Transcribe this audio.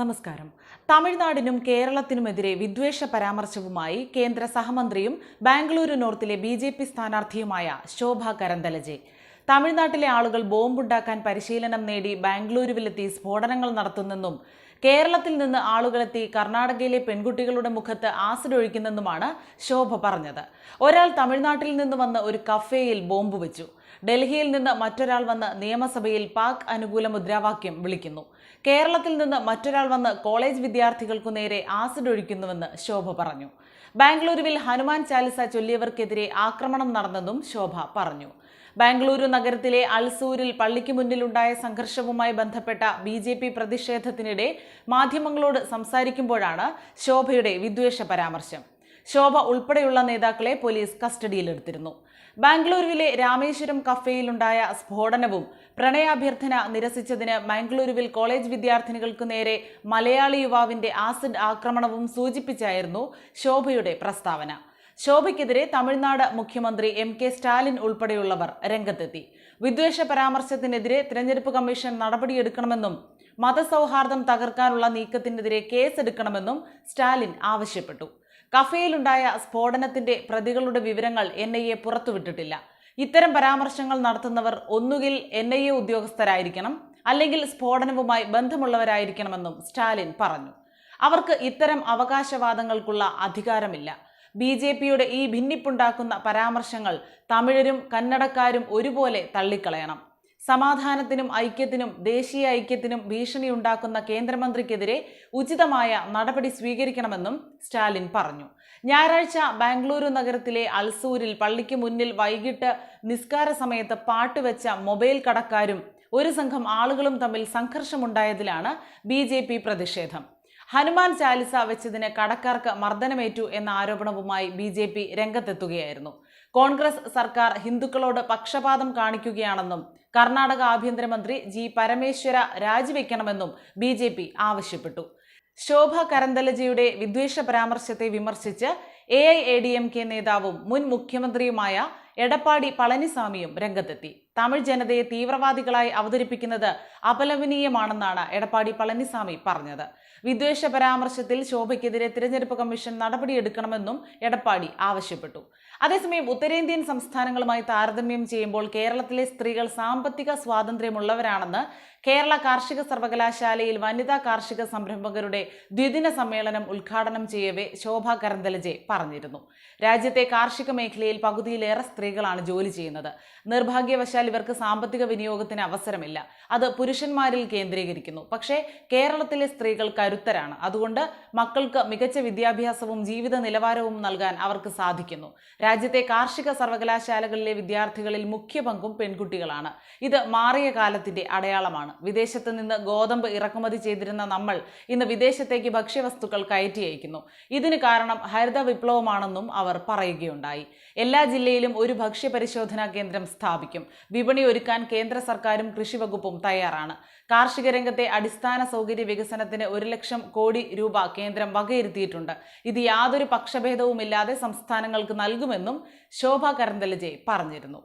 നമസ്കാരം. തമിഴ്നാടിനും കേരളത്തിനുമെതിരെ വിദ്വേഷ പരാമർശവുമായി കേന്ദ്ര സഹമന്ത്രിയും ബാംഗ്ലൂരു നോർത്തിലെ ബി ജെ പി സ്ഥാനാർത്ഥിയുമായ ശോഭ കരന്തലജെ. തമിഴ്നാട്ടിലെ ആളുകൾ ബോംബുണ്ടാക്കാൻ പരിശീലനം നേടി ബാംഗ്ലൂരുവിലെത്തി സ്ഫോടനങ്ങൾ നടത്തുന്നെന്നും കേരളത്തിൽ നിന്ന് ആളുകളെത്തി കർണാടകയിലെ പെൺകുട്ടികളുടെ മുഖത്ത് ആസിഡ് ഒഴിക്കുന്നെന്നുമാണ് ശോഭ പറഞ്ഞത്. ഒരാൾ തമിഴ്നാട്ടിൽ നിന്ന് വന്ന് ഒരു കഫേയിൽ ബോംബ് വെച്ചു. ഡൽഹിയിൽ നിന്ന് മറ്റൊരാൾ വന്ന് നിയമസഭയിൽ പാക് അനുകൂല മുദ്രാവാക്യം വിളിക്കുന്നു. കേരളത്തിൽ നിന്ന് മറ്റൊരാൾ വന്ന് കോളേജ് വിദ്യാർത്ഥികൾക്കു നേരെ ആസിഡ് ഒഴിക്കുന്നുവെന്ന് ശോഭ പറഞ്ഞു. ബാംഗ്ലൂരുവിൽ ഹനുമാൻ ചാലിസ ചൊല്ലിയവർക്കെതിരെ ആക്രമണം നടന്നെന്നും ശോഭ പറഞ്ഞു. ബാംഗ്ലൂരു നഗരത്തിലെ അൽസൂരിൽ പള്ളിക്ക് മുന്നിലുണ്ടായ സംഘർഷവുമായി ബന്ധപ്പെട്ട ബി ജെ പി പ്രതിഷേധത്തിനിടെ മാധ്യമങ്ങളോട് സംസാരിക്കുമ്പോഴാണ് ശോഭയുടെ വിദ്വേഷ പരാമർശം. ശോഭ ഉൾപ്പെടെയുള്ള നേതാക്കളെ പോലീസ് കസ്റ്റഡിയിലെടുത്തിരുന്നു. ബാംഗ്ലൂരുവിലെ രാമേശ്വരം കഫേയിലുണ്ടായ സ്ഫോടനവും പ്രണയാഭ്യർത്ഥന നിരസിച്ചതിന് ബാംഗ്ലൂരുവിൽ കോളേജ് വിദ്യാർത്ഥിനികൾക്കു നേരെ മലയാളി യുവാവിന്റെ ആസിഡ് ആക്രമണവും സൂചിപ്പിച്ചായിരുന്നു ശോഭയുടെ പ്രസ്താവന. ശോഭയ്ക്കെതിരെ തമിഴ്നാട് മുഖ്യമന്ത്രി എം കെ സ്റ്റാലിൻ ഉൾപ്പെടെയുള്ളവർ രംഗത്തെത്തി. വിദ്വേഷ പരാമർശത്തിനെതിരെ തിരഞ്ഞെടുപ്പ് കമ്മീഷൻ നടപടിയെടുക്കണമെന്നും മതസൗഹാർദ്ദം തകർക്കാനുള്ള നീക്കത്തിനെതിരെ കേസെടുക്കണമെന്നും സ്റ്റാലിൻ ആവശ്യപ്പെട്ടു. കഫേയിലുണ്ടായ സ്ഫോടനത്തിന്റെ പ്രതികളുടെ വിവരങ്ങൾ എൻ ഐ എ പുറത്തുവിട്ടിട്ടില്ല. ഇത്തരം പരാമർശങ്ങൾ നടത്തുന്നവർ ഒന്നുകിൽ എൻ ഐ എ ഉദ്യോഗസ്ഥരായിരിക്കണം അല്ലെങ്കിൽ സ്ഫോടനവുമായി ബന്ധമുള്ളവരായിരിക്കണമെന്നും സ്റ്റാലിൻ പറഞ്ഞു. അവർക്ക് ഇത്തരം അവകാശവാദങ്ങൾക്കുള്ള അധികാരമില്ല. ബി ജെ പിയുടെ ഈ ഭിന്നിപ്പുണ്ടാക്കുന്ന പരാമർശങ്ങൾ തമിഴരും കന്നഡക്കാരും ഒരുപോലെ തള്ളിക്കളയണം. സമാധാനത്തിനും ഐക്യത്തിനും ദേശീയ ഐക്യത്തിനും ഭീഷണിയുണ്ടാക്കുന്ന കേന്ദ്രമന്ത്രിക്കെതിരെ ഉചിതമായ നടപടി സ്വീകരിക്കണമെന്നും സ്റ്റാലിൻ പറഞ്ഞു. ഞായറാഴ്ച ബാംഗ്ലൂരു നഗരത്തിലെ അൽസൂരിൽ പള്ളിക്ക് മുന്നിൽ വൈകിട്ട് നിസ്കാര സമയത്ത് പാട്ടുവെച്ച മൊബൈൽ കടക്കാരും ഒരു സംഘം ആളുകളും തമ്മിൽ സംഘർഷമുണ്ടായതിലാണ് ബി പ്രതിഷേധം. ഹനുമാൻ ചാലിസ വെച്ചതിന് കടക്കാർക്ക് മർദ്ദനമേറ്റു എന്ന ആരോപണവുമായി ബി ജെ പി രംഗത്തെത്തുകയായിരുന്നു. കോൺഗ്രസ് സർക്കാർ ഹിന്ദുക്കളോട് പക്ഷപാതം കാണിക്കുകയാണെന്നും കർണാടക ആഭ്യന്തരമന്ത്രി ജി പരമേശ്വര രാജിവെക്കണമെന്നും ബി ജെ പി ആവശ്യപ്പെട്ടു. ശോഭ കരന്തലജിയുടെ വിദ്വേഷ പരാമർശത്തെ വിമർശിച്ച് A I A D M K നേതാവും മുൻ മുഖ്യമന്ത്രിയുമായ എടപ്പാടി പളനിസ്വാമിയും രംഗത്തെത്തി. തമിഴ് ജനതയെ തീവ്രവാദികളായി അവതരിപ്പിക്കുന്നത് അപലപനീയമാണെന്നാണ് എടപ്പാടി പളനിസ്വാമി പറഞ്ഞത്. വിദ്വേഷ പരാമർശത്തിൽ ശോഭയ്ക്കെതിരെ തിരഞ്ഞെടുപ്പ് കമ്മീഷൻ നടപടിയെടുക്കണമെന്നും എടപ്പാടി ആവശ്യപ്പെട്ടു. അതേസമയം ഉത്തരേന്ത്യൻ സംസ്ഥാനങ്ങളുമായി താരതമ്യം ചെയ്യുമ്പോൾ കേരളത്തിലെ സ്ത്രീകൾ സാമ്പത്തിക സ്വാതന്ത്ര്യമുള്ളവരാണെന്ന് കേരള കാർഷിക സർവകലാശാലയിൽ വനിതാ കാർഷിക സംരംഭകരുടെ ദ്വിദിന സമ്മേളനം ഉദ്ഘാടനം ചെയ്യവേ ശോഭ കരന്തലജെ പറഞ്ഞിരുന്നു. രാജ്യത്തെ കാർഷിക മേഖലയിൽ പകുതിയിലേറെ സ്ത്രീകളാണ് ജോലി ചെയ്യുന്നത്. നിർഭാഗ്യവശാൽ ഇവർക്ക് സാമ്പത്തിക വിനിയോഗത്തിന് അവസരമില്ല. അത് പുരുഷന്മാരിൽ കേന്ദ്രീകരിക്കുന്നു. പക്ഷേ കേരളത്തിലെ സ്ത്രീകൾ കരുത്തരാണ്. അതുകൊണ്ട് മക്കൾക്ക് മികച്ച വിദ്യാഭ്യാസവും ജീവിത നിലവാരവും നൽകാൻ അവർക്ക് സാധിക്കുന്നു. രാജ്യത്തെ കാർഷിക സർവകലാശാലകളിലെ വിദ്യാർത്ഥികളിൽ മുഖ്യ പങ്കും പെൺകുട്ടികളാണ്. ഇത് മാറിയ കാലത്തിന്റെ അടയാളമാണ്. വിദേശത്ത് നിന്ന് ഗോതമ്പ് ഇറക്കുമതി ചെയ്തിരുന്ന നമ്മൾ ഇന്ന് വിദേശത്തേക്ക് ഭക്ഷ്യവസ്തുക്കൾ കയറ്റി അയക്കുന്നു. ഇതിന് കാരണം ഹരിത വിപ്ലവമാണെന്നും അവർ പറയുകയുണ്ടായി. എല്ലാ ജില്ലയിലും ഒരു ഭക്ഷ്യ പരിശോധനാ കേന്ദ്രം സ്ഥാപിക്കും. വിപണി ഒരുക്കാൻ കേന്ദ്ര സർക്കാരും കൃഷി വകുപ്പും തയ്യാറാണ്. കാർഷിക രംഗത്തെ അടിസ്ഥാന സൗകര്യ വികസനത്തിന് ഒരു ലക്ഷം കോടി രൂപ കേന്ദ്രം വകയിരുത്തിയിട്ടുണ്ട്. ഇത് യാതൊരു പക്ഷഭേദവുമില്ലാതെ സംസ്ഥാനങ്ങൾക്ക് നൽകുമെന്നും ശോഭ കരന്തലജെ പറഞ്ഞിരുന്നു.